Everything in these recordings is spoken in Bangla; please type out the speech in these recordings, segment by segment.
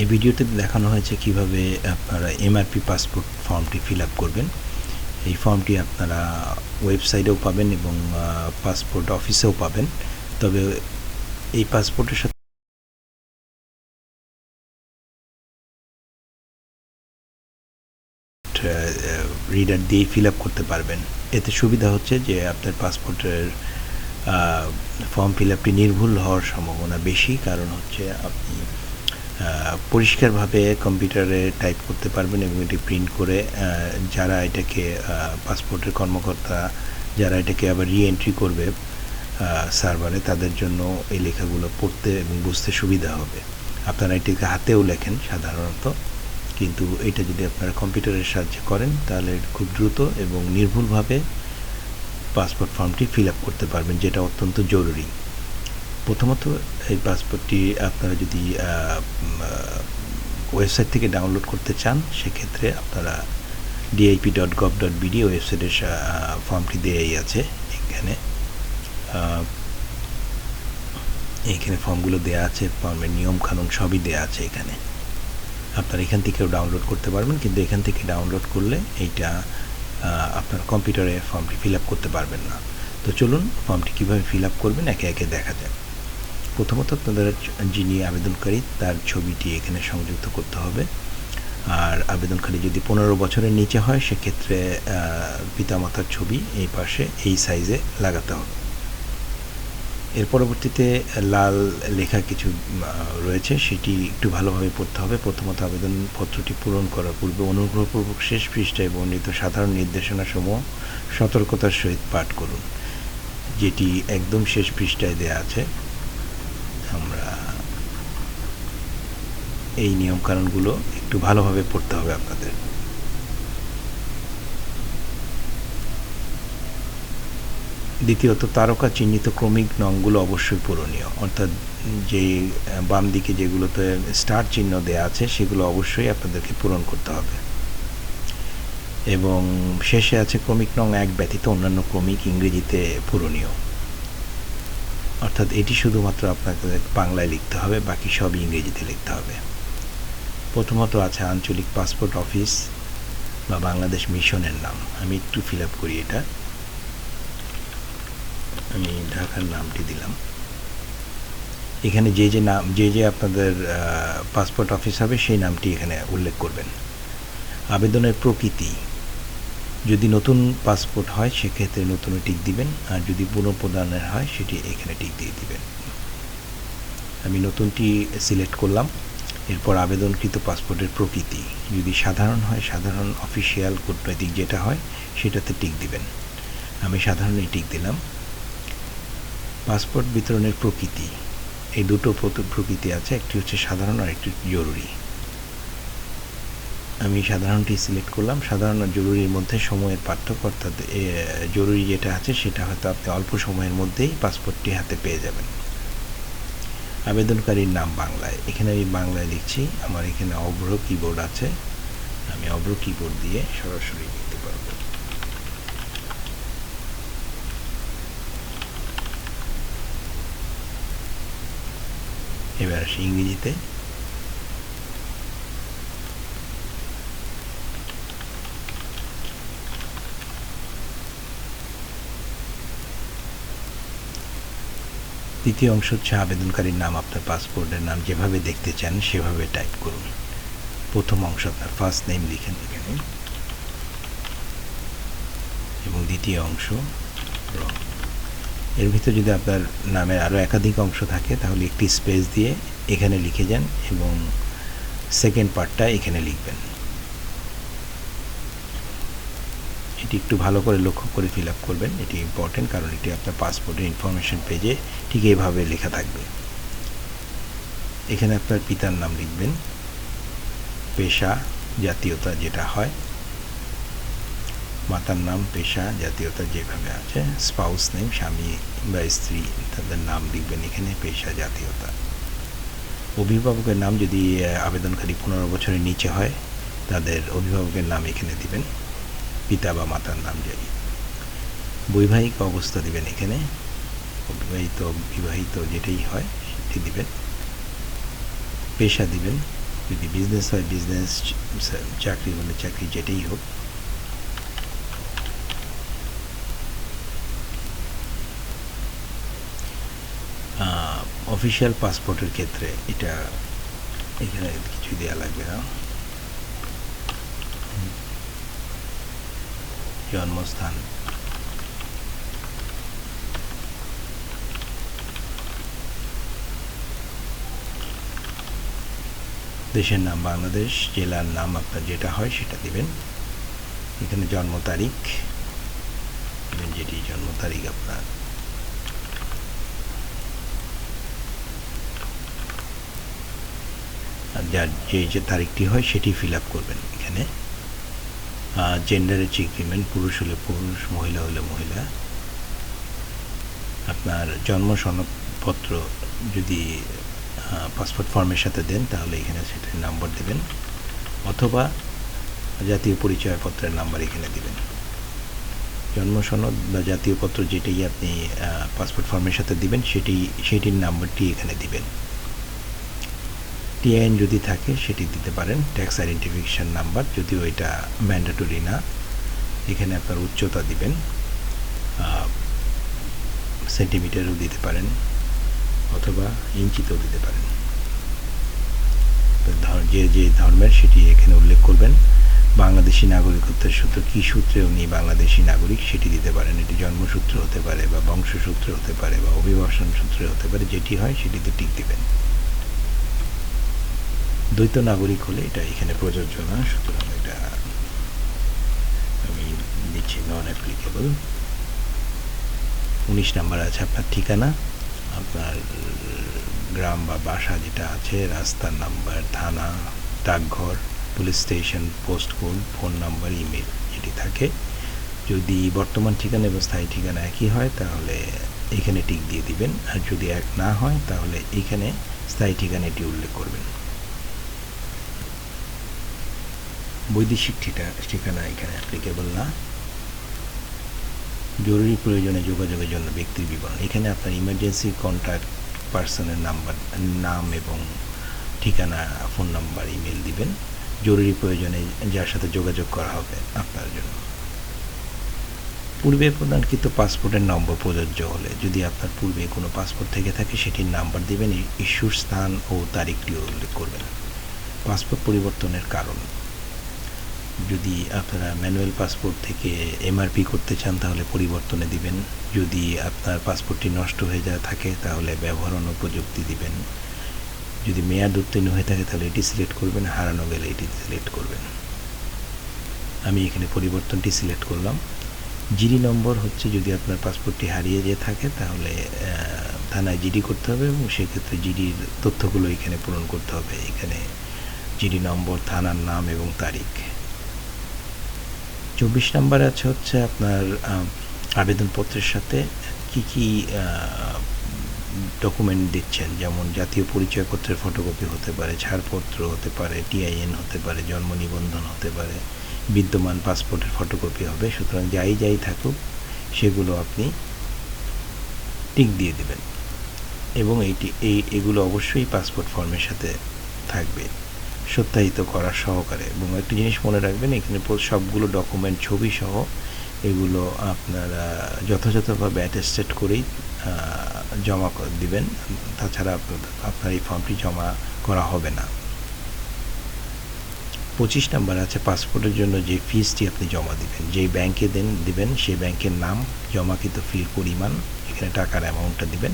এই ভিডিওতে দেখানো হয়েছে কীভাবে আপনারা এমআরপি পাসপোর্ট ফর্মটি ফিল আপ করবেন। এই ফর্মটি আপনারা ওয়েবসাইটেও পাবেন এবং পাসপোর্ট অফিসেও পাবেন। তবে এই পাসপোর্টের সাথে রিডার দিয়ে ফিল আপ করতে পারবেন। এতে সুবিধা হচ্ছে যে আপনার পাসপোর্টের ফর্ম ফিল আপটি নির্ভুল হওয়ার সম্ভাবনা বেশি। কারণ হচ্ছে আপনি পরিষ্কারভাবে কম্পিউটারে টাইপ করতে পারবেন এবং এটি প্রিন্ট করে যারা এটাকে পাসপোর্টের কর্মকর্তা, যারা এটাকে আবার রিএন্ট্রি করবে সার্ভারে, তাদের জন্য এই লেখাগুলো পড়তে এবং বুঝতে সুবিধা হবে। আপনারা এটিকে হাতেও লেখেন সাধারণত, কিন্তু এটা যদি আপনারা কম্পিউটারের সাহায্যে করেন, তাহলে খুব দ্রুত এবং নির্ভুলভাবে পাসপোর্ট ফর্মটি ফিল আপ করতে পারবেন, যেটা অত্যন্ত জরুরি। প্রথমত এই পাসপোর্টটি আপনারা যদি ওয়েবসাইট থেকে ডাউনলোড করতে চান, সেক্ষেত্রে আপনারা DIP dot gov dot BD ওয়েবসাইটের ফর্মটি দেয়াই আছে এখানে। এখানে ফর্মগুলো দেওয়া আছে, ফর্মের নিয়ম কানুন সবই দেওয়া আছে এখানে। আপনারা এখান থেকেও ডাউনলোড করতে পারবেন, কিন্তু এখান থেকে ডাউনলোড করলে এইটা আপনার কম্পিউটারে ফর্মটি ফিল করতে পারবেন না। তো চলুন, ফর্মটি কীভাবে ফিল করবেন, একে একে দেখা যাক। প্রথমত আপনাদের যিনি আবেদনকারী, তার ছবিটি এখানে সংযুক্ত করতে হবে। আর আবেদনকারী যদি পনেরো বছরের নিচে হয়, সেক্ষেত্রে পিতামাতার ছবি এই পাশে, এই সাইজে লাগাতে হবে। এর পরবর্তীতে লাল লেখা কিছু রয়েছে, সেটি একটু ভালোভাবে পড়তে হবে। প্রথমত আবেদনপত্রটি পূরণ করার পূর্বে অনুগ্রহপূর্বক শেষ পৃষ্ঠায় বর্ণিত সাধারণ নির্দেশনাসমূহ সতর্কতার সহিত পাঠ করুন, যেটি একদম শেষ পৃষ্ঠায় দেয়া আছে। আমরা এই নিয়মকানুনগুলো একটু ভালোভাবে পড়তে হবে আপনাদের। দ্বিতীয়ত, তারকা চিহ্নিত ক্রমিক নংগুলো অবশ্যই পূরণীয়। অর্থাৎ যে বাম দিকে যেগুলোতে স্টার চিহ্ন দেওয়া আছে, সেগুলো অবশ্যই আপনাদেরকে পূরণ করতে হবে। এবং শেষে আছে ক্রমিক নং এক ব্যতীত অন্যান্য ক্রমিক ইংরেজিতে পূরণীয়। অর্থাৎ এটি শুধুমাত্র আপনাকে বাংলায় লিখতে হবে, বাকি সব ইংরেজিতে লিখতে হবে। প্রথমত আছে আঞ্চলিক পাসপোর্ট অফিস বা বাংলাদেশ মিশনের নাম। আমি একটু ফিল আপ করি এটা। আমি ঢাকার নামটি দিলাম। এখানে যে যে নাম, যে যে আপনাদের পাসপোর্ট অফিস হবে, সেই নামটি এখানে উল্লেখ করবেন। আবেদনের প্রকৃতি। যদি নতুন পাসপোর্ট হয়, সেক্ষেত্রে নতুন টিক দিবেন, আর যদি পুনঃপ্রদানের হয়, সেটি এখানে টিক দিয়ে দিবেন। আমি নতুনটি সিলেক্ট করলাম, এরপর আবেদনকৃত পাসপোর্টের প্রকৃতি। যদি সাধারণ হয়, সাধারণ অফিসিয়াল কূটনৈতিক যেটা হয়, সেটাতে টিক দিবেন। আমি সাধারণে টিক দিলাম। পাসপোর্ট বিতরণের প্রকৃতি। এই দুটো প্রকৃতি আছে, একটি হচ্ছে সাধারণ আর একটি জরুরি। আমি সাধারণটি সিলেক্ট করলাম। সাধারণ জরুরির মধ্যে সময়ের পার্থক্য অর্থাৎ জরুরি যেটা আছে সেটা হয়তো আপনি অল্প সময়ের মধ্যেই পাসপোর্টটি হাতে পেয়ে যাবেন। আবেদনকারীর নাম বাংলায়। এখানে আমি বাংলায় লিখছি। আমার এখানে অভ্র কিবোর্ড আছে। আমি অভ্র কিবোর্ড দিয়ে সরাসরি লিখতে পারব। এবার আসি ইংরেজিতে। দ্বিতীয় অংশ হচ্ছে আবেদনকারীর নাম, আপনার পাসপোর্টের নাম, যেভাবে দেখতে চান সেভাবে টাইপ করুন। প্রথম অংশ আপনার ফার্স্ট নেম লিখেন এখানে। এবং দ্বিতীয় অংশ এর ভিতরে যদি আপনার নামের আরও একাধিক অংশ থাকে, তাহলে একটি স্পেস দিয়ে এখানে লিখে যান এবং সেকেন্ড পার্টটা এখানে লিখবেন। এটি একটু ভালো করে লক্ষ্য করে ফিল আপ করবেন। এটি ইম্পর্টেন্ট কারণ এটি আপনার পাসপোর্টের ইনফরমেশন পেজে ঠিক এইভাবে লেখা থাকবে। এখানে আপনার পিতার নাম লিখবেন। পেশা জাতীয়তা যেটা হয়। মাতার নাম পেশা জাতীয়তা যেভাবে আছে স্পাউস নেম স্বামী বা স্ত্রী, তাদের নাম লিখবেন এখানে পেশা জাতীয়তা। অভিভাবকের নাম যদি আবেদনকারী পনেরো বছরের নিচে হয়, তাদের অভিভাবকের নাম এখানে দিবেন। পিতা বা মাতার নাম যাই বৈবাহিক অবস্থা দিবেন এখানে। অবিবাহিত, বিবাহিত যেটাই হয়, সেটি দিবেন। পেশা দিবেন। যদি বিজনেস হয় বিজনেস চাকরি হলে চাকরি যেটাই হোক। অফিসিয়াল পাসপোর্টের ক্ষেত্রে এটা এখানে কিছু দেওয়া লাগবে না। জন্মস্থান। দেশের নাম বাংলাদেশ, জেলার নাম আপনার যেটা হয় সেটা দিবেন। এখানে জন্ম তারিখ যেটি জন্ম তারিখ আপনার। আর যার যে যে তারিখটি হয় সেটি ফিল আপ করবেন এখানে। জেন্ডারের চেকরিমেন্ট পুরুষ হলে পুরুষ, মহিলা হলে মহিলা। আপনার জন্ম সনদপত্র যদি পাসপোর্ট ফর্মের সাথে দেন, তাহলে এখানে সেটার নাম্বার দেবেন। অথবা জাতীয় পরিচয়পত্রের নাম্বার এখানে দেবেন। জন্ম সনদ বা জাতীয় পত্র যেটাই আপনি পাসপোর্ট ফর্মের সাথে দিবেন, সেটি, সেটির নাম্বারটি এখানে দিবেন। টিআইএন যদি থাকে, সেটি দিতে পারেন। ট্যাক্স আইডেন্টিফিকেশান নাম্বার যদিও এটা ম্যান্ডেটরি না, এখানে আপনার উচ্চতা দিবেন। সেন্টিমিটারও দিতে পারেন, অথবা ইঞ্চিতেও দিতে পারেন। যে যে ধর্মের, সেটি এখানে উল্লেখ করবেন। বাংলাদেশি নাগরিকত্বের সূত্র, কী সূত্রে উনি বাংলাদেশি নাগরিক, সেটি দিতে পারেন। এটি জন্মসূত্র হতে পারে, বা বংশসূত্র হতে পারে, বা অভিবাসন সূত্রে হতে পারে, যেটি হয়, সেটিতে টিক দিবেন। দ্বৈত নাগরিক হলে এটা এখানে প্রযোজ্য না, সুতরাং এটা আমি দিচ্ছি নন অ্যাপ্লিকেবল উনিশ নাম্বার আছে আপনার ঠিকানা, আপনার গ্রাম বা বাসা যেটা আছে, রাস্তার নাম্বার, থানা, ডাকঘর, police station, post code, phone number, email যেটি থাকে। যদি বর্তমান ঠিকানা এবং স্থায়ী ঠিকানা একই হয়, তাহলে এখানে টিক দিয়ে দিবেন। আর যদি এক না হয়, তাহলে এখানে স্থায়ী ঠিকানাটি উল্লেখ করবেন। বৈদেশিক ঠিকানা এখানে অ্যাপ্লিকেবল না। জরুরি প্রয়োজনে যোগাযোগের জন্য ব্যক্তির বিবরণ। এখানে আপনার ইমার্জেন্সি কন্ট্যাক্ট পার্সনের নাম্বার নাম এবং ঠিকানা ফোন নাম্বার ইমেল দিবেন। জরুরি প্রয়োজনে যার সাথে যোগাযোগ করা হবে আপনার জন্য। পূর্বে প্রদানকৃত পাসপোর্টের নম্বর প্রযোজ্য হলে যদি আপনার পূর্বে কোনো পাসপোর্ট থেকে থাকে, সেটির নাম্বার দেবেন, ইস্যুর স্থান ও তারিখটিও উল্লেখ করবেন। পাসপোর্ট পরিবর্তনের কারণ যদি আপনারা ম্যানুয়াল পাসপোর্ট থেকে এমআরপি করতে চান, তাহলে পরিবর্তনে দিবেন। যদি আপনার পাসপোর্টটি নষ্ট হয়ে যায় থাকে, তাহলে ব্যবহার অনুপযুক্তি দিবেন। যদি মেয়াদ উত্তীর্ণ হয়ে থাকে, তাহলে এটি সিলেক্ট করবেন, হারানো গেলে এটি সিলেক্ট করবেন। আমি এখানে পরিবর্তনটি সিলেক্ট করলাম। জিডি নম্বর হচ্ছে, যদি আপনার পাসপোর্টটি হারিয়ে যেয়ে থাকে, তাহলে থানায় জিডি করতে হবে এবং সেক্ষেত্রে জিডির তথ্যগুলো এখানে পূরণ করতে হবে। এখানে জিডি নম্বর, থানার নাম এবং তারিখ। চব্বিশ নাম্বার আছে হচ্ছে আপনার আবেদনপত্রের সাথে কি কি ডকুমেন্ট দিচ্ছেন? যেমন জাতীয় পরিচয়পত্রের ফটোকপি হতে পারে, ছাড়পত্র হতে পারে টিআইএন হতে পারে, জন্ম নিবন্ধন হতে পারে, বিদ্যমান পাসপোর্টের ফটোকপি হবে। সুতরাং যাই যাই থাকুক, সেগুলো আপনি টিক দিয়ে দেবেন। এবং এইটি এই এগুলো অবশ্যই পাসপোর্ট ফর্মের সাথে থাকবে। সত্যায়িত করার সহকারে। এবং একটি জিনিস মনে রাখবেন, এখানে সবগুলো ডকুমেন্ট ছবি সহ এগুলো আপনারা যথাযথভাবে অ্যাটেস্টেড করেই জমা দিবেন। তাছাড়া আপনার এই ফর্মটি জমা করা হবে না। পঁচিশ নাম্বার আছে পাসপোর্টের জন্য যে ফিজটি আপনি জমা দিবেন, যেই ব্যাংকে দেন, দিবেন, সেই ব্যাংকের নাম, জমাকৃত ফির পরিমাণ, এখানে টাকার অ্যামাউন্টটা দিবেন,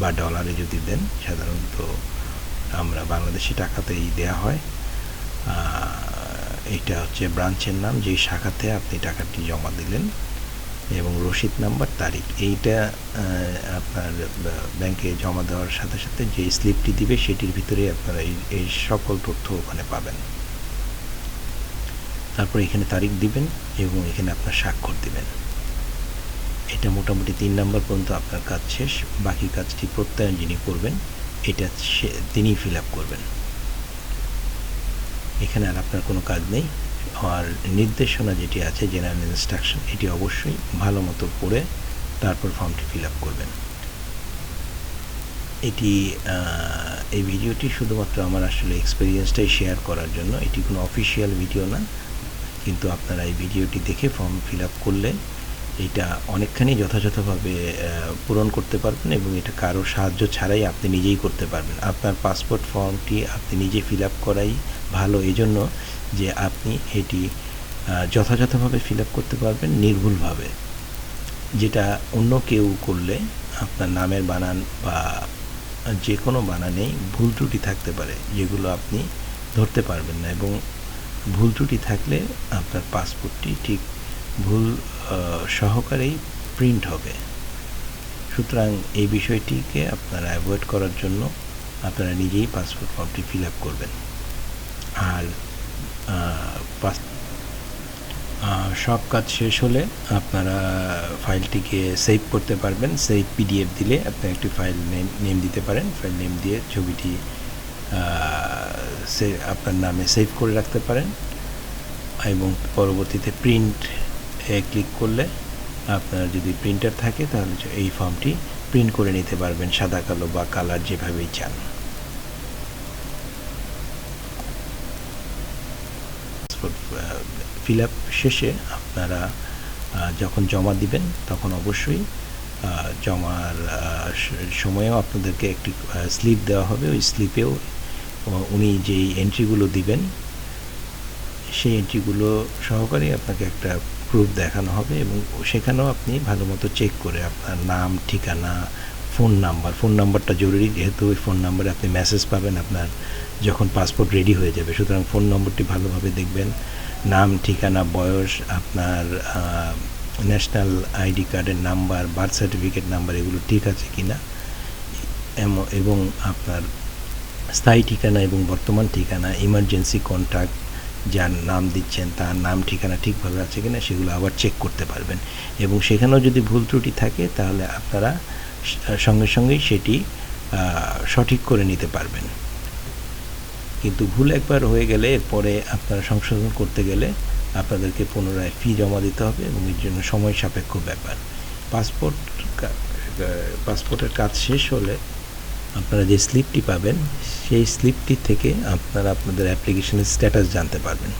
বা ডলারে যদি দেন, সাধারণত আমরা বাংলাদেশি টাকাতেই দেয়া হয়। এইটা হচ্ছে ব্রাঞ্চের নাম, যেই শাখাতে আপনি টাকাটি জমা দিলেন। এবং রসিদ নাম্বার, তারিখ, এইটা আপনার ব্যাংকে জমা দেওয়ার সাথে সাথে যে স্লিপটি দিবে, সেটির ভিতরে আপনারা এই এই সকল তথ্য ওখানে পাবেন। তারপর এখানে তারিখ দিবেন এবং এখানে আপনার স্বাক্ষর দিবেন। এটা মোটামুটি তিন নম্বর পর্যন্ত আপনার কাজ শেষ। বাকি কাজটি প্রত্যয়ন যিনি করবেন এটা সে, তিনিই ফিল আপ করবেন। এখানে আর আপনার কোনো কাজ নেই। আর নির্দেশনা যেটি আছে জেনারেল ইনস্ট্রাকশন এটি অবশ্যই ভালো মতো পড়ে তারপর ফর্মটি ফিল আপ করবেন। এটি এই ভিডিওটি শুধুমাত্র আমার আসলে এক্সপিরিয়েন্সটাই শেয়ার করার জন্য। এটি কোনো অফিসিয়াল ভিডিও না। কিন্তু আপনারা এই ভিডিওটি দেখে ফর্ম ফিল আপ করলে এটা অনেকখানি যথাযথভাবে পূরণ করতে পারবেন এবং এটা কারও সাহায্য ছাড়াই আপনি নিজেই করতে পারবেন। আপনার পাসপোর্ট ফর্মটি আপনি নিজে ফিল আপ করাই ভালো। এই জন্য যে আপনি এটি যথাযথভাবে ফিল আপ করতে পারবেন নির্ভুলভাবে। যেটা অন্য কেউ করলে আপনার নামের বানান বা যে কোনো বানানেই ভুল ত্রুটি থাকতে পারে, যেগুলো আপনি ধরতে পারবেন না এবং ভুল ত্রুটি থাকলে আপনার পাসপোর্টটি ঠিক ভুল সহকারেই প্রিন্ট হবে। সুতরাং এই বিষয়টিকে আপনারা অ্যাভয়েড করার জন্য আপনারা নিজেই পাসপোর্ট ফর্মটি ফিল আপ করবেন। আর সব কাজ শেষ হলে আপনারা ফাইলটিকে সেভ করতে পারবেন। সেভ পিডিএফ দিলে আপনি একটি ফাইল নেম নেম দিতে পারেন। ফাইল নেম দিয়ে ছবিটি আপনার নামে সেভ করে রাখতে পারেন। এবং পরবর্তীতে প্রিন্ট এ ক্লিক করলে আপনার যদি প্রিন্টার থাকে, তাহলে এই ফর্মটি প্রিন্ট করে নিতে পারবেন সাদা, কালো বা কালার যেভাবেই চান। ফিল আপ শেষে আপনারা যখন জমা দিবেন, তখন অবশ্যই জমার সময়েও আপনাদেরকে একটি স্লিপ দেওয়া হবে। ওই স্লিপেও উনি যেই এন্ট্রিগুলো দিবেন, সেই এন্ট্রিগুলো সহকারে আপনাকে একটা প্রুফ দেখানো হবে এবং সেখানেও আপনি ভালো মতো চেক করে আপনার নাম, ঠিকানা ফোন নাম্বার ফোন নাম্বারটা জরুরি, যেহেতু ওই ফোন নাম্বারে আপনি মেসেজ পাবেন, আপনার যখন পাসপোর্ট রেডি হয়ে যাবে। সুতরাং ফোন নম্বরটি ভালোভাবে দেখবেন, নাম, ঠিকানা, বয়স, আপনার ন্যাশনাল আইডি কার্ডের নাম্বার বার্থ সার্টিফিকেট নাম্বার এগুলো ঠিক আছে কি না এবং আপনার স্থায়ী ঠিকানা এবং বর্তমান ঠিকানা ইমার্জেন্সি কন্ট্যাক্ট যার নাম দিচ্ছেন, তার নাম ঠিকানা ঠিকভাবে আছে কিনা সেগুলো আবার চেক করতে পারবেন। এবং সেখানেও যদি ভুল ত্রুটি থাকে, তাহলে আপনারা সঙ্গে সঙ্গেই সেটি সঠিক করে নিতে পারবেন। কিন্তু ভুল একবার হয়ে গেলে এরপরে আপনারা সংশোধন করতে গেলে আপনাদেরকে পুনরায় ফি জমা দিতে হবে এবং এর জন্য সময় সাপেক্ষ ব্যাপার। পাসপোর্ট পাসপোর্টের কাজ শেষ হলে আপনারা যে স্লিপটি পাবেন, সেই স্লিপটি থেকে আপনারা আপনাদের অ্যাপ্লিকেশনের স্ট্যাটাস জানতে পারবেন।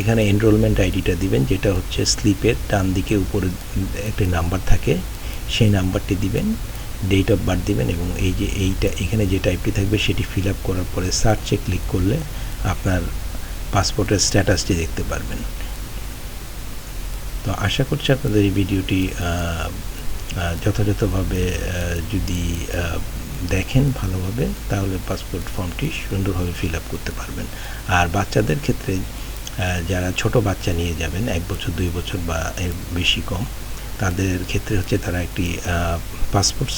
এখানে এনরোলমেন্ট আইডিটা দিবেন, যেটা হচ্ছে স্লিপের ডান দিকে উপরে একটি নাম্বার থাকে, সেই নাম্বারটি দিবেন ডেট অফ বার্থ দিবেন এবং এই যে এইটা, এখানে যে টাইপটি থাকবে সেটি ফিল আপ করার পরে সার্চে ক্লিক করলে আপনার পাসপোর্টের স্ট্যাটাসটি দেখতে পারবেন। তো আশা করছি আপনাদের এই ভিডিওটি যথাযথভাবে যদি দেখেন ভালোভাবে, তাহলে পাসপোর্ট ফর্মটি সুন্দরভাবে ফিল আপ করতে পারবেন। আর বাচ্চাদের ক্ষেত্রে যারা ছোট বাচ্চা নিয়ে যাবেন, এক বছর, দুই বছর বা এর বেশি কম, তাদের ক্ষেত্রে হচ্ছে তারা একটি পাসপোর্ট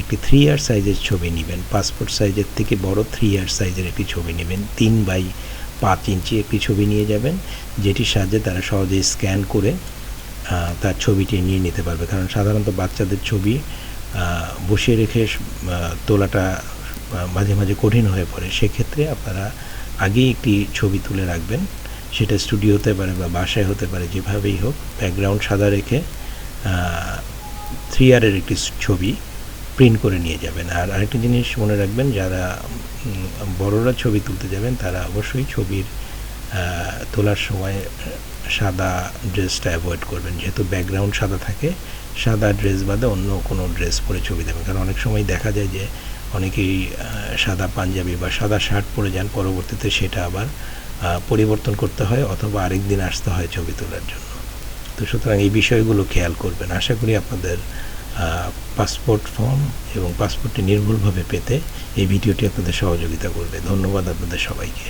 একটি থ্রি ইয়ার সাইজের ছবি নেবেন। পাসপোর্ট সাইজের থেকে বড় থ্রি ইয়ার সাইজের একটি ছবি নেবেন। তিন বাই পাঁচ ইঞ্চি একটি ছবি নিয়ে যাবেন, যেটির সাহায্যে তারা সহজে স্ক্যান করে তার ছবিটি নিয়ে নিতে পারবে। কারণ সাধারণত বাচ্চাদের ছবি বসিয়ে রেখে তোলাটা মাঝে মাঝে কঠিন হয়ে পড়ে। সেক্ষেত্রে আপনারা আগেই একটি ছবি তুলে রাখবেন। সেটা স্টুডিও হতে পারে বা বাসায় হতে পারে, যেভাবেই হোক, ব্যাকগ্রাউন্ড সাদা রেখে থ্রি ইয়ারের একটি ছবি প্রিন্ট করে নিয়ে যাবেন। আর আরেকটি জিনিস মনে রাখবেন, যারা বড়রা ছবি তুলতে যাবেন, তারা অবশ্যই ছবির তোলার সময় সাদা ড্রেসটা অ্যাভয়েড করবেন। যেহেতু ব্যাকগ্রাউন্ড সাদা থাকে, সাদা ড্রেস বাদে অন্য কোনো ড্রেস পরে ছবি দেবেন। কারণ অনেক সময় দেখা যায় যে অনেকেই সাদা পাঞ্জাবি বা সাদা শার্ট পরে যান, পরবর্তীতে সেটা আবার পরিবর্তন করতে হয় অথবা আরেক দিন আসতে হয় ছবি তোলার জন্য। তো সুতরাং এই বিষয়গুলো খেয়াল করবেন। আশা করি আপনাদের পাসপোর্ট ফর্ম এবং পাসপোর্টটি নির্ভুলভাবে পেতে এই ভিডিওটি আপনাদের সহযোগিতা করবে। ধন্যবাদ আপনাদের সবাইকে।